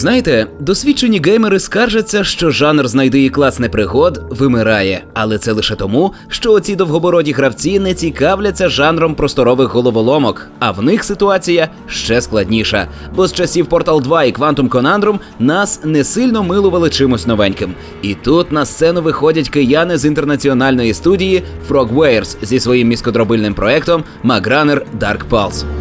Знаєте, досвідчені геймери скаржаться, що жанр знайди і класне пригод вимирає, але це лише тому, що оці довгобороді гравці не цікавляться жанром просторових головоломок, а в них ситуація ще складніша. Бо з часів Portal 2 і Quantum Conundrum нас не сильно милували чимось новеньким. І тут на сцену виходять кияни з інтернаціональної студії Frogwares зі своїм міскодробильним проектом Magrunner Dark Pulse.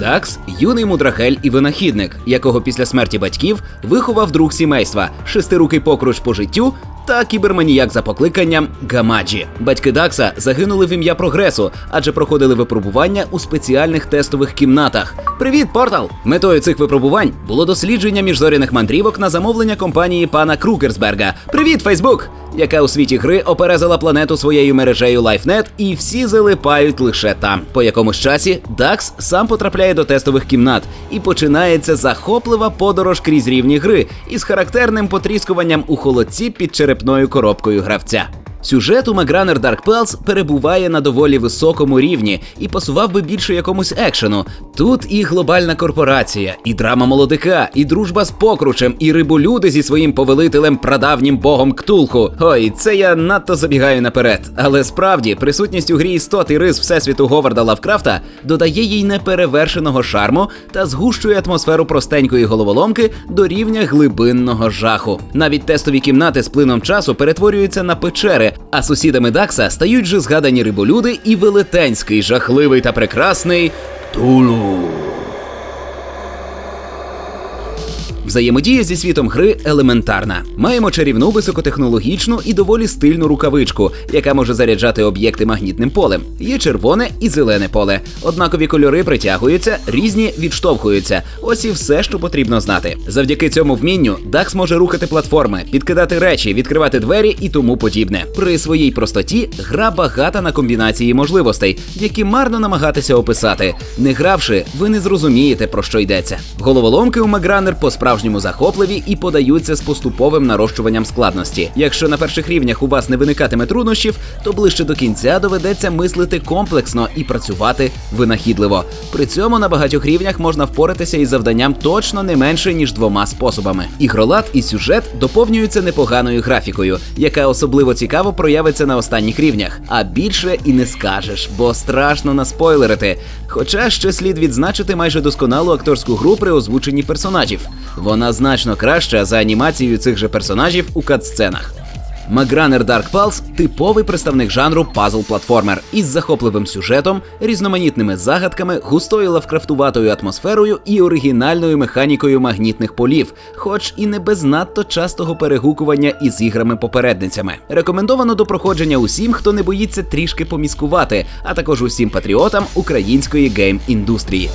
Дакс юний мудрахель і винахідник, якого після смерті батьків виховав друг сімейства, шестирукий покруч по життю та кіберманіяк за покликанням Гамаджі. Батьки Дакса загинули в ім'я прогресу, адже проходили випробування у спеціальних тестових кімнатах. Привіт, портал! Метою цих випробувань було дослідження міжзоряних мандрівок на замовлення компанії пана Крукерсберга. Привіт, Фейсбук! Яка у світі гри оперезила планету своєю мережею LifeNet, і всі залипають лише там. По якомусь часі Дакс сам потрапляє до тестових кімнат і починається захоплива подорож крізь рівні гри із характерним потріскуванням у холодці під черепною коробкою гравця. Сюжет у Magrunner Dark Pulse перебуває на доволі високому рівні і пасував би більше якомусь екшену. Тут і глобальна корпорація, і драма молодика, і дружба з покручем, і риболюди зі своїм повелителем прадавнім богом Ктулху. Ой, це я надто забігаю наперед. Але справді присутність у грі істот і рис всесвіту Говарда Лавкрафта додає їй неперевершеного шарму та згущує атмосферу простенької головоломки до рівня глибинного жаху. Навіть тестові кімнати з плином часу перетворюються на печери, а сусідами Дакса стають же згадані риболюди і велетенський, жахливий та прекрасний Тулу. Взаємодія зі світом гри елементарна. Маємо чарівну високотехнологічну і доволі стильну рукавичку, яка може заряджати об'єкти магнітним полем. Є червоне і зелене поле. Однакові кольори притягуються, різні відштовхуються. Ось і все, що потрібно знати. Завдяки цьому вмінню Дакс може рухати платформи, підкидати речі, відкривати двері і тому подібне. При своїй простоті гра багата на комбінації можливостей, які марно намагатися описати. Не гравши, ви не зрозумієте про що йдеться. Головоломки у Магранер по справжньому захопливі і подаються з поступовим нарощуванням складності. Якщо на перших рівнях у вас не виникатиме труднощів, то ближче до кінця доведеться мислити комплексно і працювати винахідливо. При цьому на багатьох рівнях можна впоратися із завданням точно не менше ніж двома способами. Ігролад і сюжет доповнюються непоганою графікою, яка особливо цікаво проявиться на останніх рівнях. А більше і не скажеш, бо страшно наспойлерити. Хоча ще слід відзначити майже досконалу акторську гру при озвученні персонажів. Вона значно краща за анімацією цих же персонажів у катсценах. Magrunner Dark Pulse – типовий представник жанру пазл-платформер із захопливим сюжетом, різноманітними загадками, густою лавкрафтуватою атмосферою і оригінальною механікою магнітних полів, хоч і не без надто частого перегукування із іграми-попередницями. Рекомендовано до проходження усім, хто не боїться трішки поміскувати, а також усім патріотам української гейм-індустрії.